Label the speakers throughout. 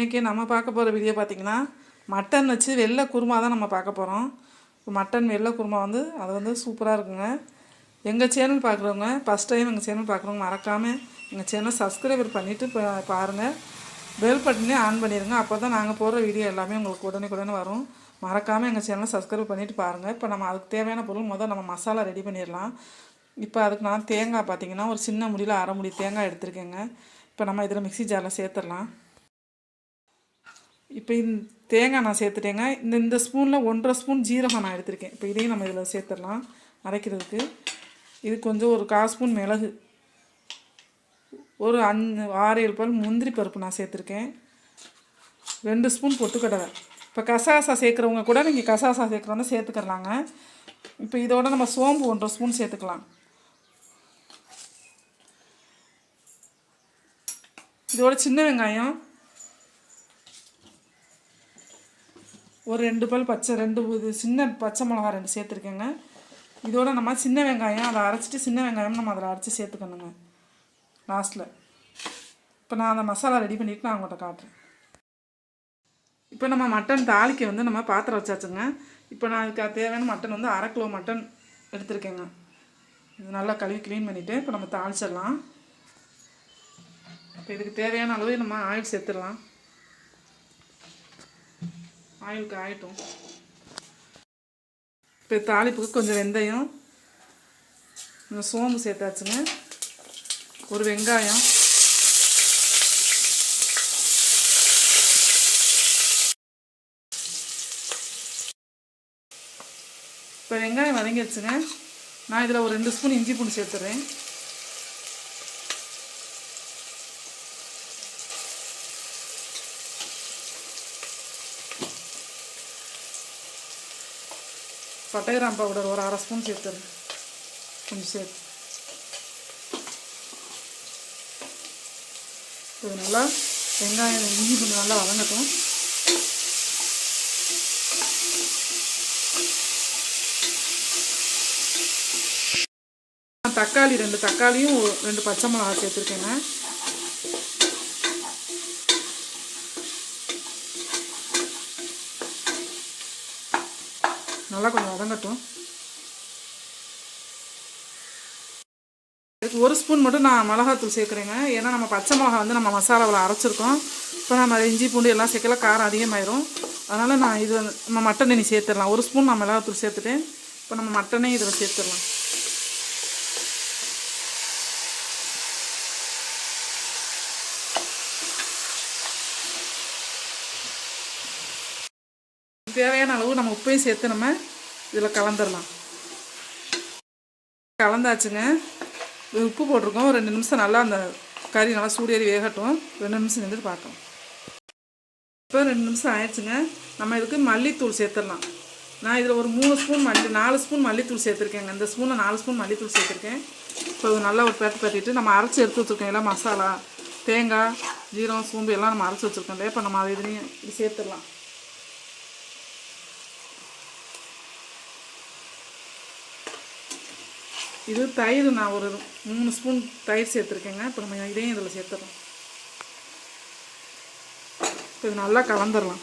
Speaker 1: இன்றைக்கி நம்ம பார்க்க போகிற வீடியோ பார்த்திங்கன்னா மட்டன் வச்சு வெள்ளை குருமா தான் நம்ம பார்க்க போகிறோம் மட்டன் வெள்ளை குருமா வந்து அது வந்து சூப்பராக இருக்குங்க. எங்கள் சேனல் பார்க்குறவங்க ஃபஸ்ட் டைம் எங்கள் சேனல் பார்க்குறவங்க மறக்காமல் எங்கள் சேனல் சப்ஸ்கிரைபர் பண்ணிவிட்டு பா- பாருங்கள் பெல் பட்டனே ஆன் பண்ணிடுங்க அப்போ தான் நாங்கள் போடுற வீடியோ எல்லாமே உங்களுக்கு உடனே உடனே வரும். மறக்காமல் எங்கள் சேனலை சப்ஸ்கிரைப் பண்ணிவிட்டு பாருங்கள் இப்போ நம்ம அதுக்கு தேவையான பொருள் முதல் நம்ம மசாலா ரெடி பண்ணிடலாம். இப்போ அதுக்கு நான் தேங்காய் பார்த்தீங்கன்னா ஒரு சின்ன முடியில் அரை முடி தேங்காய் எடுத்திருக்கேங்க. இப்போ நம்ம இதில் மிக்ஸி ஜாரில் சேர்த்துடலாம். இப்போ இந்த தேங்காய் நான் சேர்த்துட்டேங்க. இந்த இந்த ஸ்பூனில் ஒன்றரை ஸ்பூன் ஜீரகம் நான் எடுத்திருக்கேன். இப்போ இதையும் நம்ம இதில் சேர்த்துடலாம். அரைக்கிறதுக்கு. இது கொஞ்சம் ஒரு கால் ஸ்பூன் மிளகு. ஒரு அஞ்சு ஆறு ஏழு பல் முந்திரி பருப்பு நான் சேர்த்துருக்கேன். ரெண்டு ஸ்பூன் பொட்டுக்கடலை. இப்போ கசாசா சேர்க்குறவங்க கூட நீங்கள் கசாசா சேர்க்குறவங்க சேர்த்துக்கலாங்க. இப்போ இதோட நம்ம சோம்பு ஒன்றரை ஸ்பூன் சேர்த்துக்கலாம். இதோட சின்ன வெங்காயம் ஒரு ரெண்டு பல் பச்சை ரெண்டு இது சின்ன பச்சை மிளகா ரெண்டு சேர்த்துருக்கேங்க. இதோட நம்ம சின்ன வெங்காயம் அதை அரைச்சிட்டு சின்ன வெங்காயம் நம்ம அதில் அரைச்சி சேர்த்துக்கணுங்க. லாஸ்ட்டில் இப்போ நான் அந்த மசாலா ரெடி பண்ணிவிட்டு நான் உங்கள்கிட்ட காட்டுறேன். இப்போ நம்ம மட்டன் தாளிக்க வந்து நம்ம பாத்திரம் வச்சாச்சுங்க. இப்போ நான் அதுக்கு தேவையான மட்டன் வந்து அரை கிலோ மட்டன் எடுத்திருக்கேங்க. இது நல்லா கழுவி க்ளீன் பண்ணிவிட்டு இப்போ நம்ம தாளிச்சிடலாம். இப்போ இதுக்கு தேவையான அளவு நம்ம ஆயில் சேர்த்துடலாம். ஆயில் காயட்டும் இப்போ தாளிப்புக்கு கொஞ்சம் வெந்தயம் கொஞ்சம் சோம்பு சேர்த்தாச்சுங்க. ஒரு வெங்காயம். இப்போ வெங்காயம் வதங்கிடுச்சுங்க. நான் இதில் ஒரு ரெண்டு ஸ்பூன் இஞ்சி பூண்டு சேர்த்துறேன். பட்டைகிராம் பவுடர் ஒரு அரை ஸ்பூன் சேர்த்துரு கொஞ்சம் சேர்த்து. இது நல்லா வெங்காயம் இஞ்சி கொஞ்சம் நல்லா வதங்கட்டும். தக்காளி ரெண்டு தக்காளியும் ரெண்டு பச்சை மிளகா சேர்த்துருக்கேங்க. நல்லா கொஞ்சம் வதங்கட்டும். இதுக்கு ஒரு ஸ்பூன் மட்டும் நான் மிளகாத்தூள் சேர்க்குறேங்க. ஏன்னா நம்ம பச்சை மிளகா வந்து நம்ம மசாலாவில் அரைச்சிருக்கோம். இப்போ நம்ம இஞ்சி பூண்டு எல்லாம் சேர்க்கல காரம் அதிகமாயிரும். அதனால் நான் இது வந்து- நம்ம மட்டனை நீ சேர்த்துடலாம். ஒரு ஸ்பூன் நான் மிளகாத்தூள் சேர்த்துட்டேன். இப்போ நம்ம மட்டனே இதில் சேர்த்துடலாம். தேவையான அளவு நம்ம உப்பையும் சேர்த்து நம்ம இதில் கலந்துடலாம் கலந்தாச்சுங்க. உப்பு போட்டிருக்கோம். ரெண்டு நிமிஷம் நல்லா அந்த கறி நல்லா சூடேறி வேகட்டும். ரெண்டு நிமிஷம் நின்றுட்டு பார்க்கணும் இப்போ ரெண்டு நிமிஷம் ஆயிடுச்சுங்க. நம்ம இதுக்கு மல்லித்தூள் சேர்த்துடலாம். நான் இதில் ஒரு மூணு ஸ்பூன் மல்லி நாலு ஸ்பூன் மல்லித்தூள் சேர்த்துருக்கேங்க. இந்த ஸ்பூனில் நாலு ஸ்பூன் மல்லித்தூள் சேர்த்துருக்கேன். இப்போ நல்லா ஒரு பேட்டு பற்றிட்டு நம்ம அரைச்சி எடுத்து வச்சுருக்கோம். எல்லாம் மசாலா தேங்காய் ஜீரம் சோம்பு எல்லாம் நம்ம அரைச்சி வச்சுருக்கோம். இல்லையா இப்போ நம்ம அதை இதுலேயும் இது சேர்த்துடலாம். இது தயிர் நான் ஒரு மூணு ஸ்பூன் தயிர் சேர்த்துருக்கேங்க. இப்போ நம்ம இதையும் இதில் சேர்த்துறோம். இப்போ இது நல்லா கலந்துடலாம்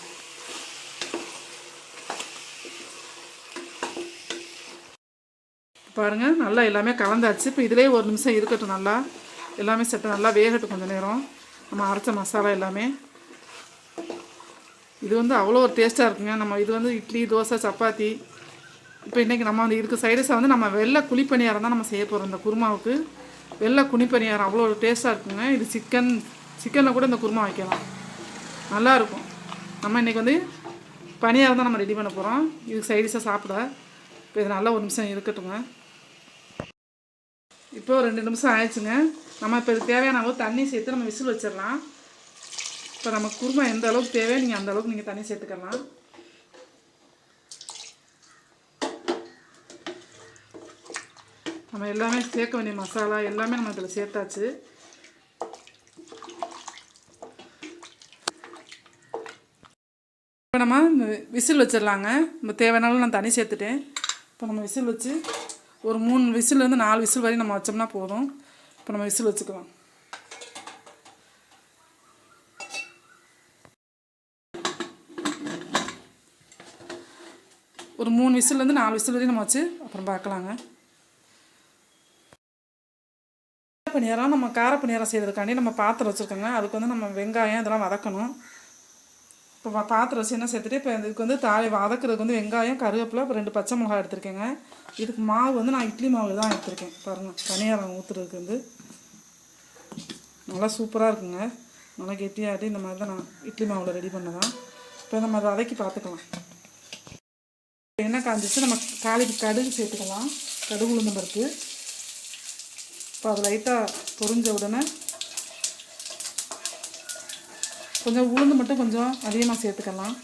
Speaker 1: பாருங்கள் நல்லா எல்லாமே கலந்தாச்சு. இப்போ இதிலே ஒரு நிமிஷம் இருக்கட்டும் நல்லா. எல்லாமே செட்டு நல்லா வேகட்டும் கொஞ்சம் நேரம். நம்ம அரைச்ச மசாலா எல்லாமே. இது வந்து அவ்வளோ ஒரு டேஸ்ட்டாக இருக்குங்க. நம்ம இது வந்து இட்லி தோசை சப்பாத்தி இப்போ இன்றைக்கி நம்ம வந்து இதுக்கு சைடிஷாக வந்து நம்ம வெள்ளை குழிப்பணியாரம் தான் நம்ம செய்ய போகிறோம் இந்த குருமாவுக்கு. வெள்ளை குழிப்பணியாரம் அவ்வளோ ஒரு டேஸ்ட்டாக இருக்குங்க. இது சிக்கன் சிக்கனில் கூட இந்த குருமா வைக்கலாம். நல்லாயிருக்கும் நம்ம இன்றைக்கி வந்து பணியாரம் தான் நம்ம ரெடி பண்ண போகிறோம் இதுக்கு சைடிஷாக சாப்பிட. இப்போ இது நல்லா ஒரு நிமிஷம் இருக்கட்டுங்க. இப்போ ஒரு ரெண்டு நிமிஷம் ஆயிடுச்சுங்க. நம்ம இப்போ இதுக்கு தேவையான அளவு தண்ணி சேர்த்து நம்ம விசில் வச்சிடலாம். இப்போ நம்ம குருமா எந்த அளவுக்கு தேவையோ நீங்கள் அந்த அளவுக்கு நீங்கள் தண்ணி சேர்த்துக்கலாம். நம்ம எல்லாமே சேர்க்க வேண்டிய மசாலா எல்லாமே நம்ம இதில் சேர்த்தாச்சு. இப்போ நம்ம விசில் வச்சிடலாங்க. நம்ம தேவையானாலும் நான் தனி சேர்த்துட்டேன். இப்போ நம்ம விசில் வச்சு ஒரு மூணு விசிலேருந்து நாலு விசில் வரையும் நம்ம வச்சோம்னா போதும். இப்போ நம்ம விசில் வச்சுக்கலாம். ஒரு மூணு விசிலேருந்து நாலு விசில் வரையும் நம்ம வச்சு அப்புறம் பார்க்கலாங்க. பணியாரம் நம்ம கார பணியாரம் செய்கிறதுக்காண்டி நம்ம பாத்திரம் வச்சுருக்கோங்க. அதுக்கு வந்து நம்ம வெங்காயம் இதெல்லாம் வதக்கணும். இப்போ பாத்திரம் வச்சு என்ன சேர்த்துட்டு இப்போ இதுக்கு வந்து தாளி வதக்கிறதுக்கு வந்து வெங்காயம் கருவேப்பிலை இப்போ ரெண்டு பச்சை மிளகாய் எடுத்திருக்கேங்க. இதுக்கு மாவு வந்து நான் இட்லி மாவு தான் எடுத்திருக்கேன். பாருங்கள் பணியாரம் ஊற்றுறதுக்கு வந்து. நல்லா சூப்பராக இருக்குங்க. நல்லா கெட்டியாட்டி இந்த மாதிரி தான் நான் இட்லி மாவில் ரெடி பண்ணதான் இப்போ நம்ம அதை வதக்கி பார்த்துக்கலாம் என்ன காஞ்சிச்சு நம்ம காலைக்கு கடுகு சேர்த்துக்கலாம். கடுகு உளுந்தம்பருப்பு இப்போ அது லைட்டாக பொறிஞ்ச உடனே கொஞ்சம் உளுந்து மட்டும் கொஞ்சம் அதிகமாக சேர்த்துக்கலாம்.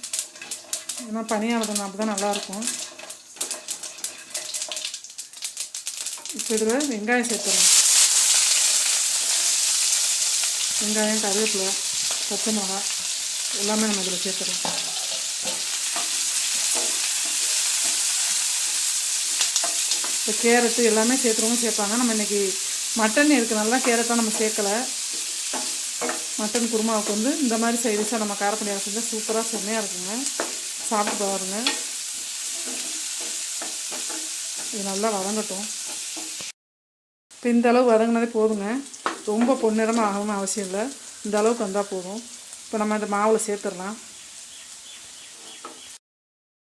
Speaker 1: ஏன்னா பனியாரதுங்க அப்படி தான் நல்லாயிருக்கும். இப்போ இதில் வெங்காயம் சேர்த்துறோம் வெங்காயம் கருவேப்பிலை பச்சை மிளகாய் எல்லாமே நம்ம இதில் சேர்த்துறோம் இப்போ கேரட்டு எல்லாமே சேர்த்துறவங்க சேர்ப்பாங்க. நம்ம இன்றைக்கி மட்டன் இருக்குது நல்லா கேரட்டாக நம்ம சேர்க்கலை. மட்டன் குருமாவுக்கு வந்து இந்த மாதிரி சைடிஷாக நம்ம காரப்பணியாக செஞ்சால் சூப்பராக செம்மையாக இருக்குங்க. சாப்பிட்டு பாருங்க. இது நல்லா வதங்கட்டும். இப்போ இந்த அளவு வதங்கினதே போதுங்க. ரொம்ப பொன்னிறமாக ஆகணும்னு அவசியம் இல்லை. இந்த அளவுக்கு வந்தால் போதும். இப்போ நம்ம இந்த மாவில் சேர்த்துடலாம்.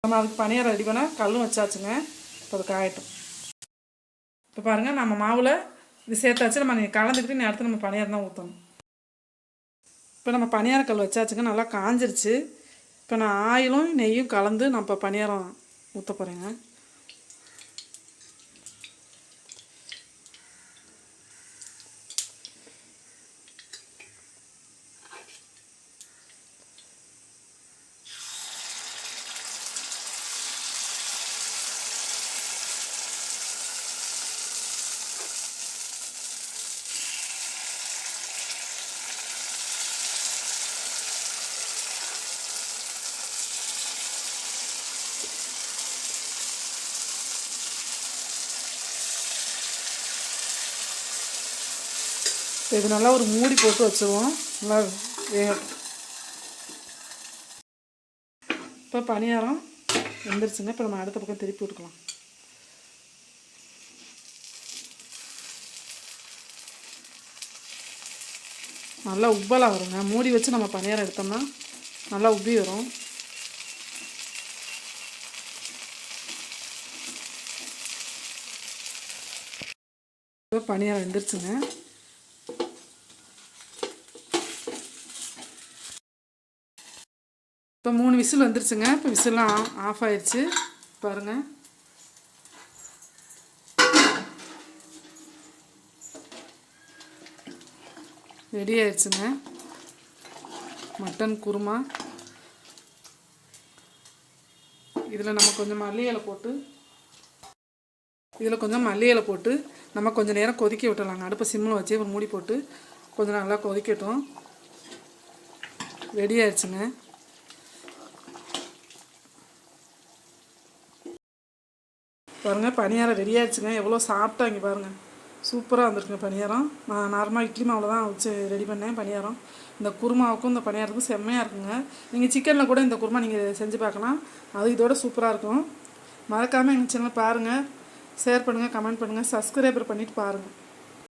Speaker 1: நம்ம அதுக்கு பணியாரம் ரெடி பண்ணால் கல்லும் வச்சாச்சுங்க. இப்போ அது காயட்டும். இப்போ பாருங்கள் நம்ம மாவில் இது சேர்த்தாச்சு. நம்ம கலந்துக்கிட்டு நீ அடுத்து நம்ம பணியாரம் தான் ஊற்றணும் இப்போ நம்ம பணியார கல் வச்சாச்சுங்க. நல்லா காஞ்சிருச்சு. இப்போ நான் ஆயிலும் நெய்யும் கலந்து நான் இப்போ பணியாரம் ஊற்ற போகிறேங்க இது நல்லா ஒரு மூடி போட்டு வச்சுருவோம். நல்லா வேகட்டும் இப்போ பணியாரம் வந்துருச்சுங்க. இப்போ நம்ம அடுத்த பக்கம் திருப்பி விட்டுக்கலாம். நல்லா உப்பலாக வருங்க. மூடி வச்சு நம்ம பணியாரம் எடுத்தோம்னா நல்லா உப்பி வரும். இப்போ பணியாரம் வந்துருச்சுங்க. இப்போ மூணு விசில் வந்துருச்சுங்க. இப்போ விசிலாம் ஆஃப் ஆயிடுச்சு. பாருங்க. ரெடி ஆயிடுச்சுங்க. மட்டன் குருமா. இதில் நம்ம கொஞ்சம் மல்லி இலை போட்டு இதில் கொஞ்சம் மல்லி இலை போட்டு நம்ம கொஞ்சம் நேரம் கொதிக்க விட்டலாங்க அடுப்பை சிம்மில் வச்சு ஒரு மூடி போட்டு கொஞ்சம் நல்லா கொதிக்கட்டும். ரெடி ஆயிடுச்சுங்க. பாருங்கள் பணியாரம் ரெடி ஆயிடுச்சுங்க. எவ்வளோ சாப்பிட்டா இங்கே பாருங்கள் சூப்பராக வந்திருக்குங்க பணியாரம் நான் நார்மலாக இட்லி மாவில் தான் வச்சு ரெடி பண்ணேன் பணியாரம் இந்த குருமாவுக்கும் இந்த பணியாரத்துக்கும் செம்மையாக இருக்குங்க. நீங்கள் சிக்கனில் கூட இந்த குருமா நீங்கள் செஞ்சு பார்க்கலாம். அது இதோட சூப்பராக இருக்கும். மறக்காமல் எங்கள் சேனல் பாருங்கள் ஷேர் பண்ணுங்கள் கமெண்ட் பண்ணுங்கள் சப்ஸ்கிரைபர் பண்ணிவிட்டு பாருங்கள்